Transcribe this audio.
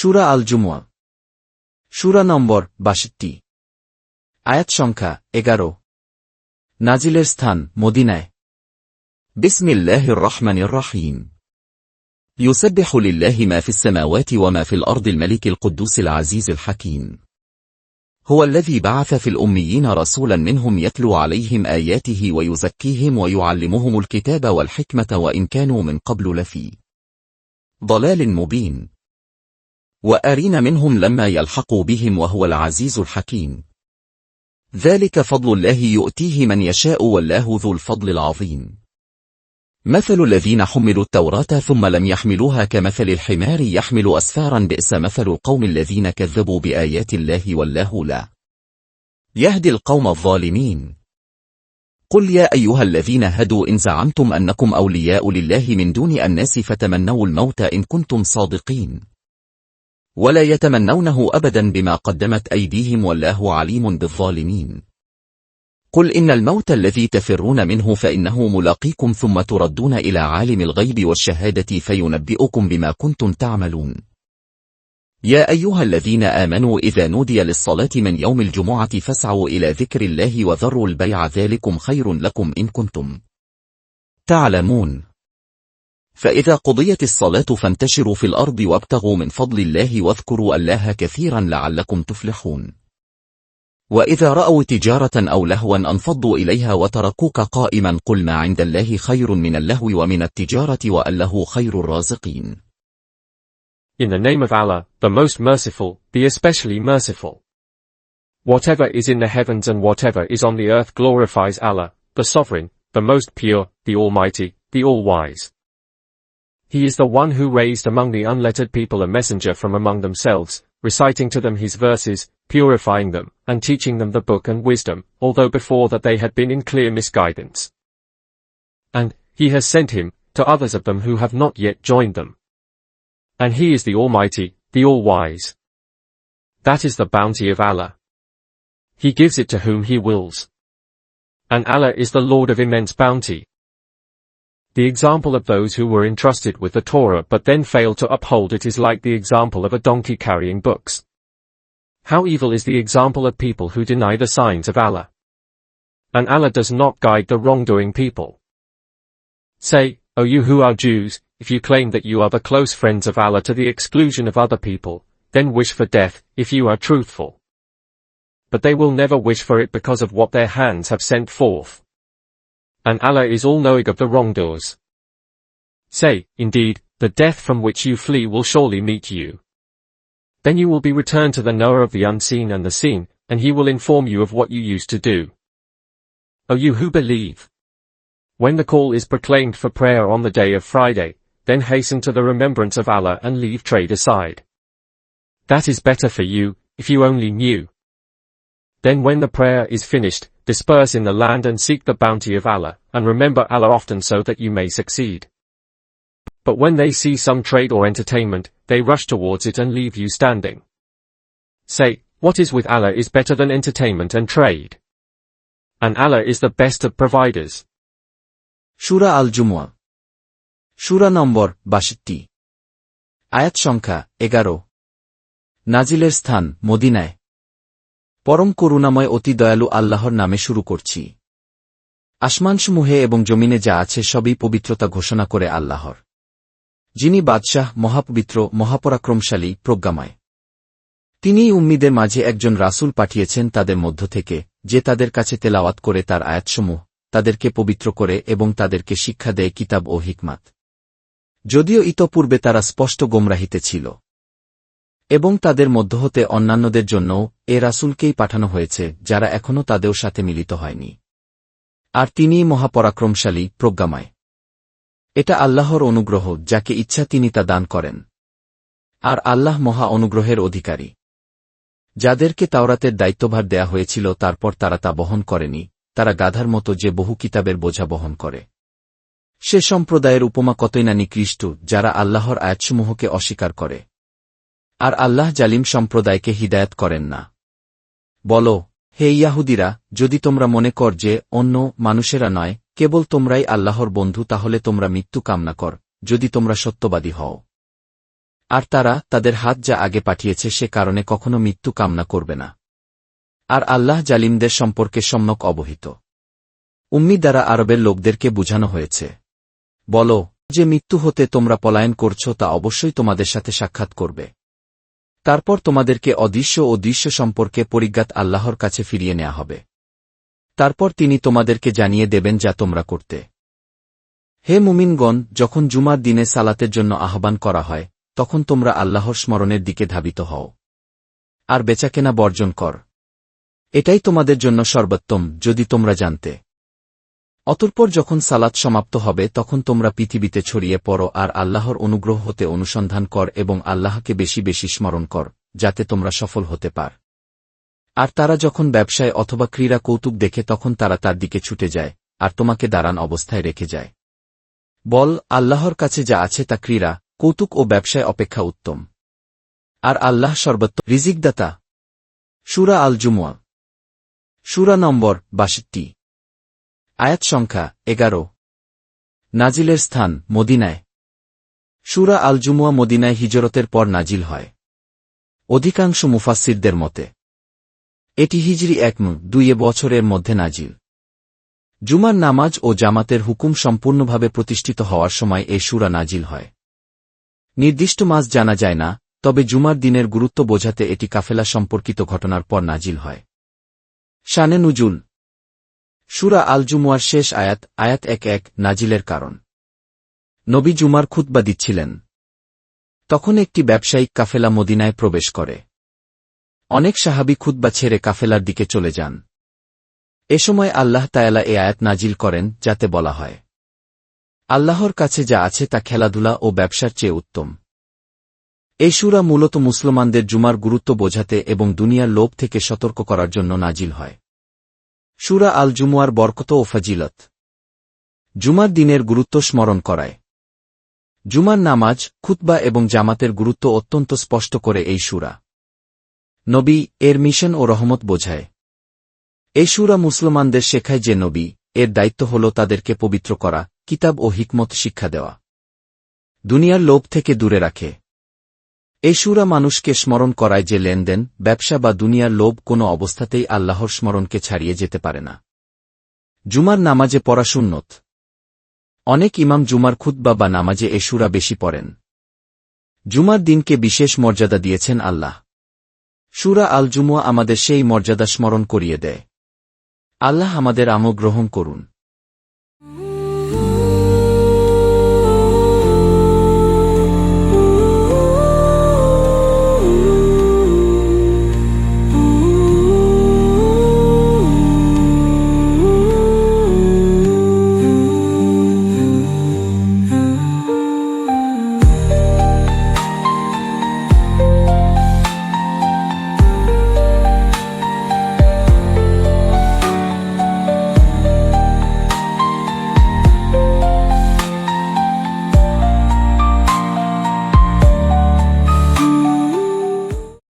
সুরা আল জুমুয়া সুরা নম্বর বাষট্টি আয়াত সংখ্যা এগারো নাজিলের স্থান মদিনায় بسم الله الرحمن الرحيم يسبح لله ما في السماوات وما في الأرض الملك القدوس العزيز الحكيم هو الذي بعث في الأميين رسولا منهم يتلو عليهم آياته ويزكيهم ويعلمهم الكتاب والحكمة وإن كانوا من قبل لفي ضلال مبين وآرين منهم لما يلحقوا بهم وهو العزيز الحكيم. ذلك فضل الله يؤتيه من يشاء والله ذو الفضل العظيم. مثل الذين حملوا التوراة ثم لم يحملوها كمثل الحمار يحمل أسفارا بئس مثل القوم الذين كذبوا بآيات الله والله لا. يهدي القوم الظالمين. قل يا أيها الذين هدوا إن زعمتم أنكم أولياء لله من دون الناس فتمنوا الموت إن كنتم صادقين. ولا يتمنونه أبدا بما قدمت أيديهم والله عليم بالظالمين. قل إن الموت الذي تفرون منه فإنه ملاقيكم ثم تردون إلى عالم الغيب والشهادة فينبئكم بما كنتم تعملون. يا أيها الذين آمنوا إذا نودي للصلاة من يوم الجمعة فاسعوا إلى ذكر الله وذروا البيع ذلكم خير لكم إن كنتم تعلمون. فإذا قضيت الصلاة فانتشروا في الأرض وابتغوا من فضل الله واذكروا الله كثيرا لعلكم تفلحون وإذا رأوا تجارة أو لهوا أنفضوا إليها وتركوك قائما قل ما عند الله خير من اللهو ومن التجارة وأله خير الرازقين In the name of Allah, the most merciful, the especially merciful. Whatever is in the heavens and whatever is on the earth glorifies Allah, the sovereign, the most pure, the almighty, the all-wise. He is the one who raised among the unlettered people a messenger from among themselves, reciting to them his verses, purifying them, and teaching them the book and wisdom, although before that they had been in clear misguidance. And, he has sent him, to others of them who have not yet joined them. And he is the Almighty, the All-Wise. That is the bounty of Allah. He gives it to whom he wills. And Allah is the Lord of immense bounty. The example of those who were entrusted with the Torah but then failed to uphold it is like the example of a donkey carrying books. How evil is the example of people who deny the signs of Allah. And Allah does not guide the wrongdoing people. Say, O you who are Jews, if you claim that you are the close friends of Allah to the exclusion of other people, then wish for death, if you are truthful. But they will never wish for it because of what their hands have sent forth. And Allah is all-knowing of the wrongdoers. Say, indeed, the death from which you flee will surely meet you. Then you will be returned to the knower of the unseen and the seen, and he will inform you of what you used to do. O you who believe! When the call is proclaimed for prayer on the day of Friday, then hasten to the remembrance of Allah and leave trade aside. That is better for you, if you only knew. Then when the prayer is finished, disperse in the land and seek the bounty of Allah, and remember Allah often so that you may succeed. But when they see some trade or entertainment, they rush towards it and leave you standing. Say, what is with Allah is better than entertainment and trade. And Allah is the best of providers. সুরা আল জুমুয়া সুরা নম্বর বাষট্টি আয়াত সংখ্যা এগারো নাজিলের স্থান মদিনায় পরম করুণাময় অতি দয়ালু আল্লাহর নামে শুরু করছি। আসমানসমূহে এবং জমিনে যা আছে সবই পবিত্রতা ঘোষণা করে আল্লাহর। যিনি বাদশাহ, মহাপবিত্র, মহাপরাক্রমশালী, প্রজ্ঞাময়। তিনিই উম্মিদের মাঝে একজন রাসূল পাঠিয়েছেন তাদের মধ্য থেকে, যে তাদের কাছে তেলাওয়াত করে তার আয়াতসমূহ, তাদেরকে পবিত্র করে এবং তাদেরকে শিক্ষা দেয় কিতাব ও হিকমাত। যদিও ইতপূর্বে তারা স্পষ্ট গোমরাহিতে ছিল। এবং তাদের মধ্য হতে অন্যান্যদের জন্য এ রাসুলকেই পাঠানো হয়েছে, যারা এখনও তাদের সাথে মিলিত হয়নি। আর তিনিই মহাপরাক্রমশালী, প্রজ্ঞাময়। এটা আল্লাহর অনুগ্রহ, যাকে ইচ্ছা তিনি তা দান করেন। আর আল্লাহ মহা অনুগ্রহের অধিকারী। যাদেরকে তাওরাতের দায়িত্বভার দেয়া হয়েছিল, তারপর তারা তা বহন করেনি, তারা গাধার মতো যে বহু কিতাবের বোঝা বহন করে। সে সম্প্রদায়ের উপমা কতই না নিকৃষ্ট, যারা আল্লাহর আয়াতসমূহকে অস্বীকার করে। আর আল্লাহ জালিম সম্প্রদায়কে হিদায়ত করেন না। বল, হে ইয়াহুদিরা, যদি তোমরা মনে কর যে অন্য মানুষেরা নয়, কেবল তোমরাই আল্লাহর বন্ধু, তাহলে তোমরা মৃত্যু কামনা কর, যদি তোমরা সত্যবাদী হও। আর তারা তাদের হাত যা আগে পাঠিয়েছে সে কারণে কখনো মৃত্যু কামনা করবে না। আর আল্লাহ জালিমদের সম্পর্কে সম্যক অবহিত। উম্মি দ্বারা আরবের লোকদেরকে বুঝানো হয়েছে। বল, যে মৃত্যু হতে তোমরা পলায়ন করছ তা অবশ্যই তোমাদের সাথে সাক্ষাৎ করবে। তারপর তোমাদেরকে অদৃশ্য ও দৃশ্য সম্পর্কে পরিজ্ঞাত আল্লাহর কাছে ফিরিয়ে নেওয়া হবে। তারপর তিনি তোমাদেরকে জানিয়ে দেবেন যা তোমরা করতে। হে মুমিনগণ, যখন জুমার দিনে সালাতের জন্য আহ্বান করা হয়, তখন তোমরা আল্লাহর স্মরণের দিকে ধাবিত হও। আর বেচাকেনা বর্জন কর। এটাই তোমাদের জন্য সর্বোত্তম, যদি তোমরা জানতে। অতঃপর যখন সালাত সমাপ্ত হবে, তখন তোমরা পৃথিবীতে ছড়িয়ে পড়ো আর আল্লাহর অনুগ্রহ হতে অনুসন্ধান কর এবং আল্লাহকে বেশি বেশি স্মরণ কর, যাতে তোমরা সফল হতে পার। আর তারা যখন ব্যবসায় অথবা ক্রীড়া কৌতুক দেখে, তখন তারা তার দিকে ছুটে যায়, আর তোমাকে দাঁড়ান অবস্থায় রেখে যায়। বল, আল্লাহর কাছে যা আছে তা ক্রীড়া, কৌতুক ও ব্যবসায় অপেক্ষা উত্তম। আর আল্লাহ সর্বত্র, রিজিকদাতা। সুরা আল জুমুয়া সুরা নম্বর বাষট্টি। আয়াত সংখ্যা এগারো। নাজিলের স্থান মদিনায়। সুরা আল জুমুয়া মদিনায় হিজরতের পর নাজিল হয়। অধিকাংশ মুফাসিরদের মতে, এটি হিজরি এক নু দুইয়ে বছরের মধ্যে নাজিল। জুমার নামাজ ও জামাতের হুকুম সম্পূর্ণভাবে প্রতিষ্ঠিত হওয়ার সময় এই সুরা নাজিল হয়। নির্দিষ্ট মাস জানা যায় না, তবে জুমার দিনের গুরুত্ব বোঝাতে এটি কাফেলা সম্পর্কিত ঘটনার পর নাজিল হয়। শানে নুজুল সুরা আল জুমুয়ার শেষ আয়াত আয়াত এক এক, নাজিলের কারণ। নবী জুমার খুতবা দিচ্ছিলেন। তখন একটি ব্যবসায়িক কাফেলা মদিনায় প্রবেশ করে। অনেক সাহাবি খুতবা ছেড়ে কাফেলার দিকে চলে যান। এ সময় আল্লাহ তায়ালা এ আয়াত নাজিল করেন, যাতে বলা হয়, আল্লাহর কাছে যা আছে তা খেলাধুলা ও ব্যবসার চেয়ে উত্তম। এই সুরা মূলত মুসলমানদের জুমার গুরুত্ব বোঝাতে এবং দুনিয়ার লোভ থেকে সতর্ক করার জন্য নাজিল হয়। সুরা আল জুমুয়ার বরকত ও ফাজিলত। জুমার দিনের গুরুত্ব স্মরণ করায়। জুমার নামাজ, খুতবা এবং জামাতের গুরুত্ব অত্যন্ত স্পষ্ট করে এই সুরা। নবী এর মিশন ও রহমত বোঝায়। এই সুরা মুসলমানদের শেখায় যে নবী এর দায়িত্ব হল তাদেরকে পবিত্র করা, কিতাব ও হিকমত শিক্ষা দেওয়া। দুনিয়ার লোভ থেকে দূরে রাখে। এই সুরা মানুষকে স্মরণ করায় যে লেনদেন, ব্যবসা বা দুনিয়ার লোভ কোনো অবস্থাতেই আল্লাহর স্মরণকে ছাড়িয়ে যেতে পারে না। জুমার নামাজে পড়া সুন্নত। অনেক ইমাম জুমার খুতবা বা নামাজে এ সুরা বেশি পড়েন। জুমার দিনকে বিশেষ মর্যাদা দিয়েছেন আল্লাহ। সুরা আল জুমুয়া আমাদের সেই মর্যাদা স্মরণ করিয়ে দেয়। আল্লাহ আমাদের আমো গ্রহণ করুন।